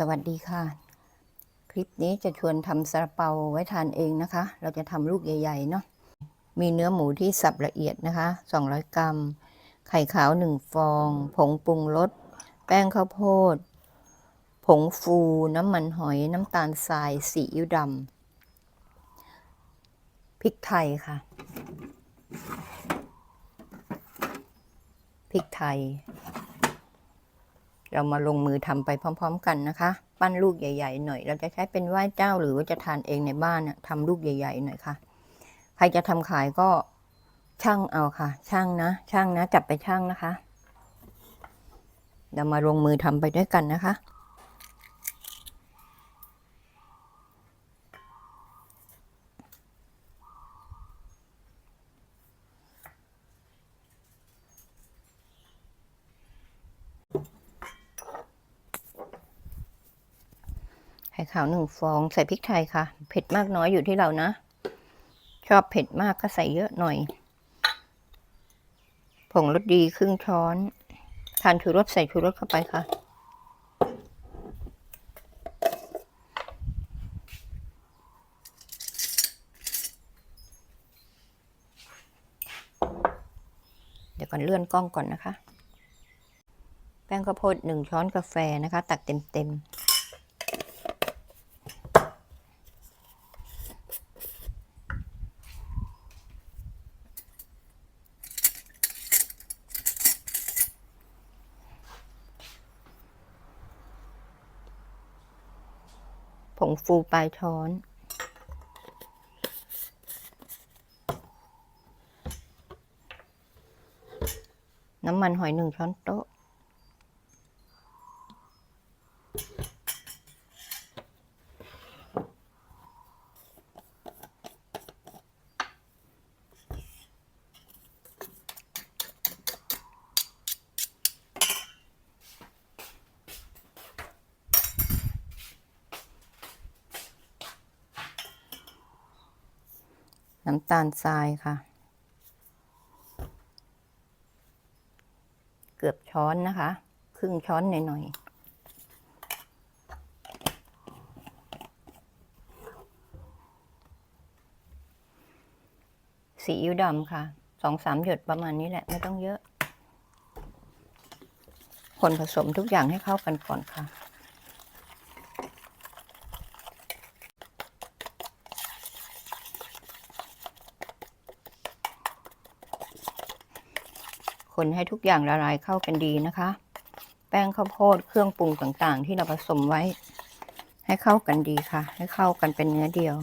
สวัสดีค่ะ คลิปนี้จะชวนทำซาลาเปาไว้ทานเองนะคะ เราจะทำลูกใหญ่ๆเนาะมีเนื้อหมูที่สับละเอียดนะคะ 200 กรัม ไข่ขาว 1 ฟอง ผงปรุงรสแป้งข้าวโพด ผงฟูน้ำมันหอยน้ำตาลทรายซีอิ๊วดำพริกไทยค่ะพริกไทย เรามาลงมือทำไปพร้อม ๆ กันนะคะ ปั้นลูกใหญ่ ๆ หน่อย เราจะใช้เป็นไหว้เจ้าหรือว่าจะทานเองในบ้านน่ะทำลูกใหญ่ ๆ หน่อยค่ะ ใครจะทำขายก็ช่างเอาค่ะ ช่างนะช่างนะจับไปช่างนะคะ เรามาลงมือทำไปด้วยกันนะคะ ไข่ขาวหนึ่งฟองใส่พริกไทยค่ะ เผ็ดมากน้อยอยู่ที่เรานะ ชอบเผ็ดมากก็ใส่เยอะหน่อยผงรสดีครึ่งช้อน ทานชูรสใส่ชูรสเข้าไปค่ะ เดี๋ยวก่อนเลื่อนกล้องก่อนนะคะ แป้งข้าวโพดหนึ่งช้อนกาแฟนะคะ ตักเต็มๆ ฟูปลายช้อน น้ำมันหอยหนึ่งช้อนโต๊ะาลทรายค่ะ เกือบช้อนนะคะ ครึ่งช้อนหน่อยๆซีอิ๊วดำค่ะ สองสามหยดประมาณนี้แหละ ไม่ต้องเยอะ คนผสมทุกอย่างให้เข้ากันก่อนค่ะ คนให้ทุกอย่างละลายเข้ากันดีนะคะ แป้งข้าวโพดเครื่องปรุงต่างๆ ที่เราผสมไว้ ให้เข้ากันดีค่ะ ให้เข้ากันเป็นเนื้อเดียว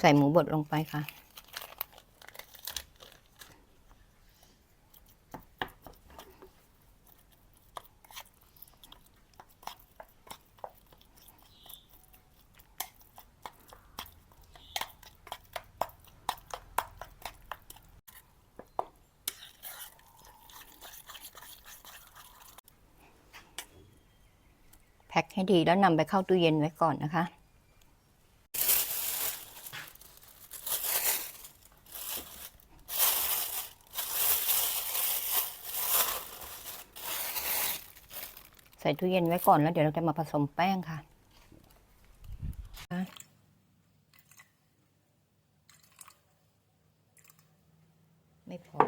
ใส่หมูบดลงไปค่ะ พ็คให้ดีแล้วนำไปเข้าตู้เย็นไว้ก่อนนะคะ ใส่ตู้เย็นไว้ก่อนแล้วเดี๋ยวเราจะมาผสมแป้งค่ะ ไม่พอ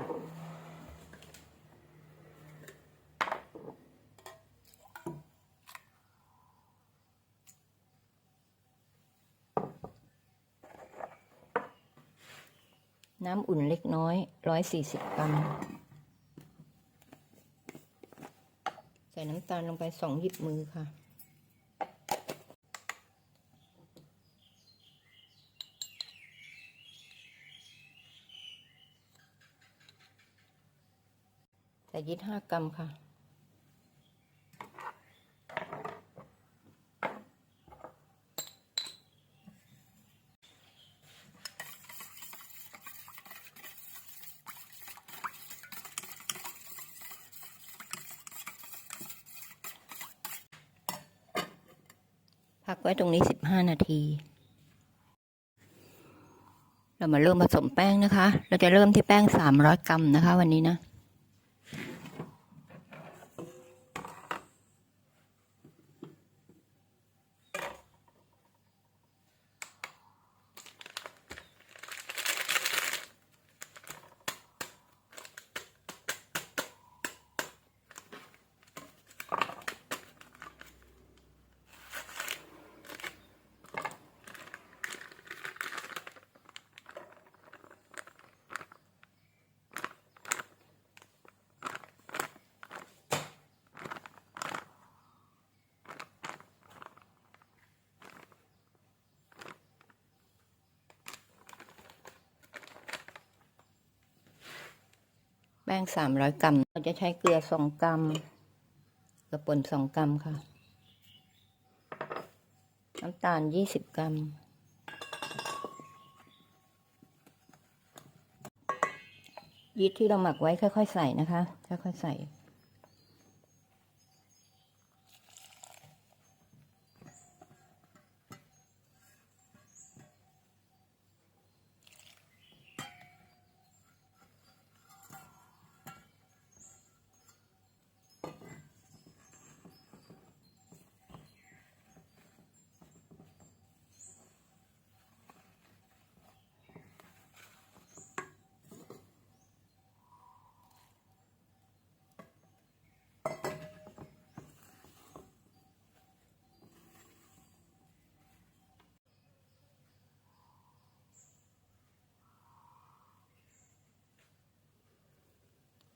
น้ำอุ่นเล็กน้อยร้อยสี่สิบกรัม ใส่น้ำตาลลงไปสองหยิบมือค่ะ ใส่ยิดห้ากรัมค่ะ พักไว้ตรงนี้ 15 นาที เรามาเริ่มผสมแป้งนะคะ เราจะเริ่มที่แป้ง 300 กรัมนะคะ วันนี้นะ ป้งสามร้อยกรัมเราจะใช้เกลือสองกรัมเกลือป่นสองกรัมค่ะ น้ำตาลยี่สิบกรัม ยีสต์ที่เราหมักไว้ค่อย ๆ ใส่นะคะ ค่อยๆใส่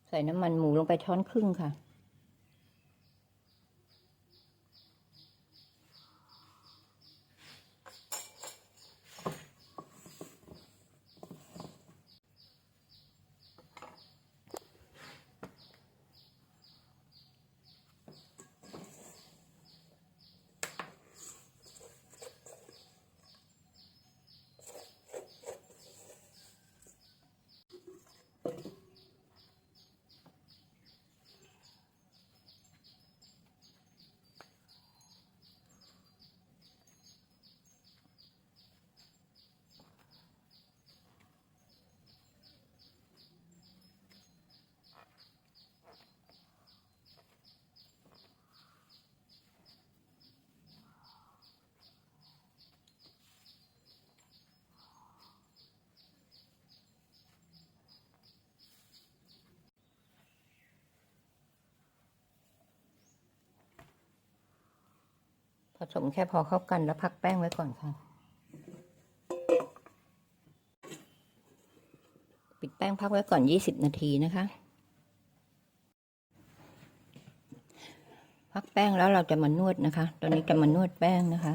ใส่น้ำมันหมูลงไปช้อนครึ่งค่ะ ผสมแค่พอเข้ากันแล้วพักแป้งไว้ก่อนค่ะ ปิดแป้งพักไว้ก่อน 20 นาทีนะคะ พักแป้งแล้วเราจะมานวดนะคะ ตอนนี้จะมานวดแป้งนะคะ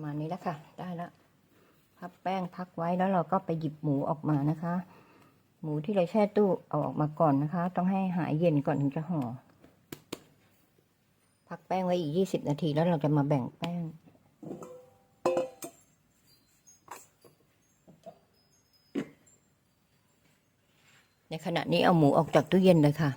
ประมาณนี้แล้วค่ะ ได้แล้วพับแป้งพักไว้แล้วเราก็ไปหยิบหมูออกมานะคะ หมูที่เราแช่ตู้เอาออกมาก่อนนะคะ ต้องให้หายเย็นก่อนถึงจะห่อพักแป้งไว้อีกยี่สิบนาทีแล้วเราจะมาแบ่งแป้ง ในขณะนี้เอาหมูออกจากตู้เย็นเลยค่ะ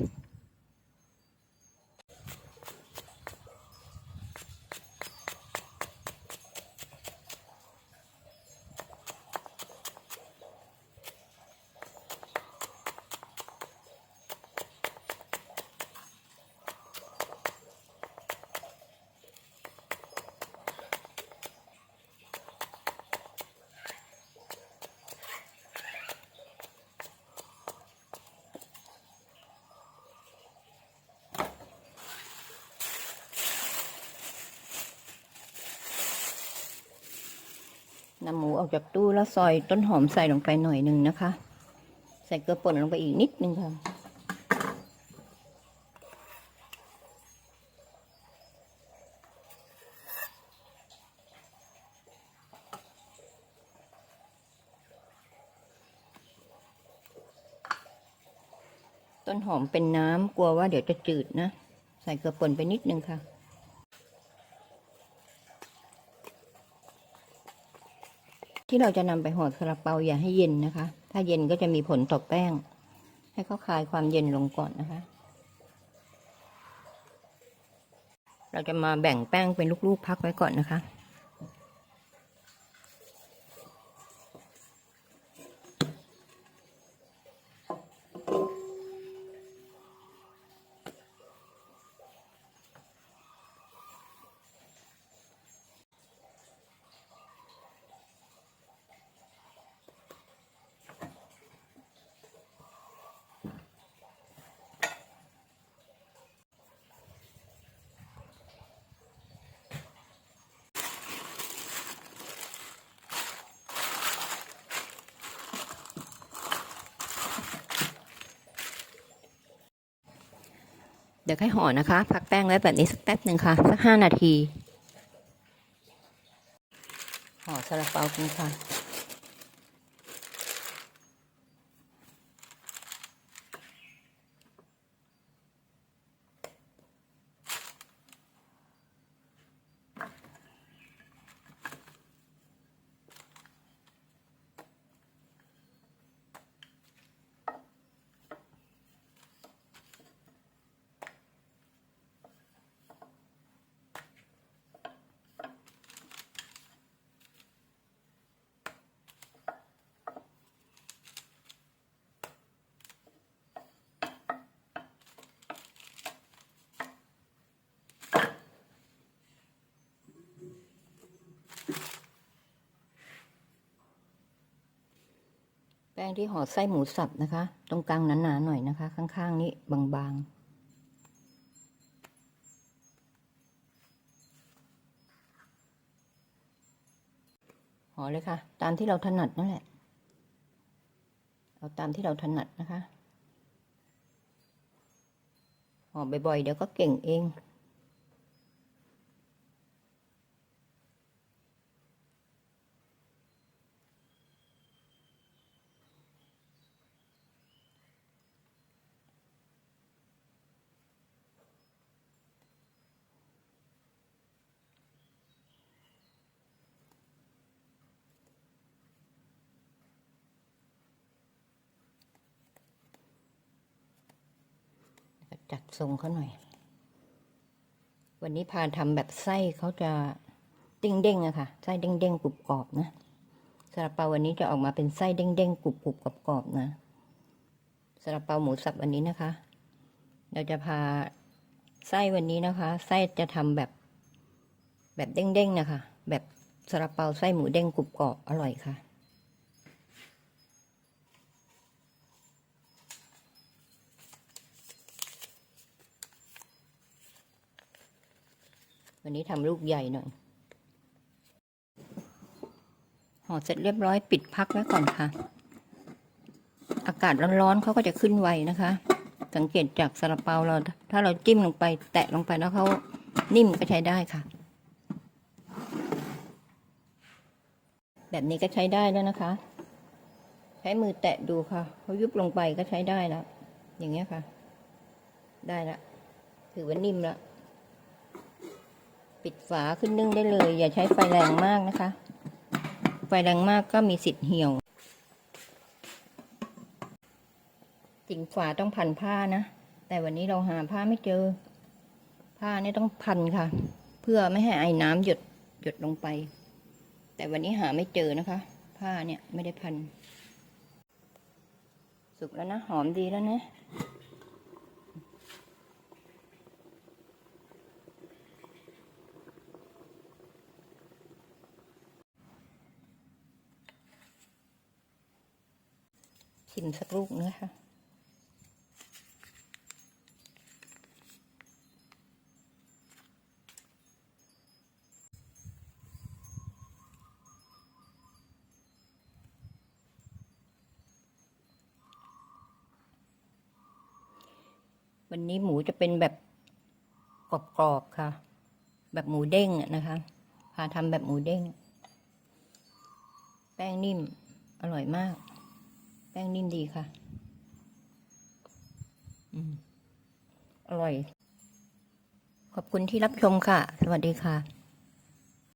นำหมูออกจากตู้แล้วซอยต้นหอมใส่ลงไปหน่อยหนึ่งนะคะ ใส่เกลือป่นลงไปอีกนิดนึงค่ะต้นหอมเป็นน้ำกลัวว่าเดี๋ยวจะจืดนะ ใส่เกลือป่นไปนิดนึงค่ะ เราจะนำไปห่อซาลาเปาอย่าให้เย็นนะคะ ถ้าเย็นก็จะมีผลต่อแป้ง ให้เขาคลายความเย็นลงก่อนนะคะ เราจะมาแบ่งแป้งเป็นลูกๆพักไว้ก่อนนะคะ ดี๋ยวให้ห่อนะคะ พักแป้งไว้แบบนี้สักแป๊บหนึ่งค่ะสักห้านาที ห่อซาลาเปากันค่ะ งที่ห่อไส้หมูสับนะคะ ตรงกลางหนาๆหน่อยนะคะ ข้างๆนี้บางๆห่อเลยค่ะ ตามที่เราถนัดนั่นแหละ เอาตามที่เราถนัดนะคะห่อบ่อยๆ เดี๋ยวก็เก่งเอง จัดทรงเขาหน่อย วันนี้พาทำแบบไส้เขาจะเด้งๆอะค่ะ ไส้เด้งๆกรุบกรอบนะซาลาเปาวันนี้จะออกมาเป็นไส้เด้งๆกรุบกรุบกรอบๆนะซาลาเปาหมูสับวันนี้นะคะ เราจะพาไส้วันนี้นะคะ ไส้จะทำแบบ แบบเด้งๆนะคะ แบบซาลาเปาไส้หมูเด้งกรุบกรอบอร่อยค่ะ วันนี้ทำลูกใหญ่หน่อยห่อเสร็จเรียบร้อยปิดพักไว้ก่อนค่ะ อากาศร้อนๆเขาก็จะขึ้นไวนะคะ สังเกตจากซาลาเปาเรา ถ้าเราจิ้มลงไปแตะลงไปแล้วเขานิ่มก็ใช้ได้ค่ะ แบบนี้ก็ใช้ได้แล้วนะคะ ใช้มือแตะดูค่ะเขายุบลงไปก็ใช้ได้แล้วอย่างเงี้ยค่ะ ได้ละถือว่านิ่มแล้ว ปิดฝาขึ้นนึ่งได้เลย อย่าใช้ไฟแรงมากนะคะ ไฟแรงมากก็มีสิทธิ์เหี่ยวจริงฝาต้องพันผ้านะ แต่วันนี้เราหาผ้าไม่เจอ ผ้านี่ต้องพันค่ะ เพื่อไม่ให้ไอ้น้ำหยดหยดลงไป แต่วันนี้หาไม่เจอนะคะ ผ้าเนี่ยไม่ได้พัน สุกแล้วนะ หอมดีแล้วนะ ชิมสักลูกนะคะวันนี้หมูจะเป็นแบบกรอบๆค่ะ แบบหมูเด้งอะนะคะพาทำแบบหมูเด้ง แป้งนิ่ม อร่อยมาก แป้งนิ่มดีค่ะ อร่อย ขอบคุณที่รับชมค่ะ สวัสดีค่ะ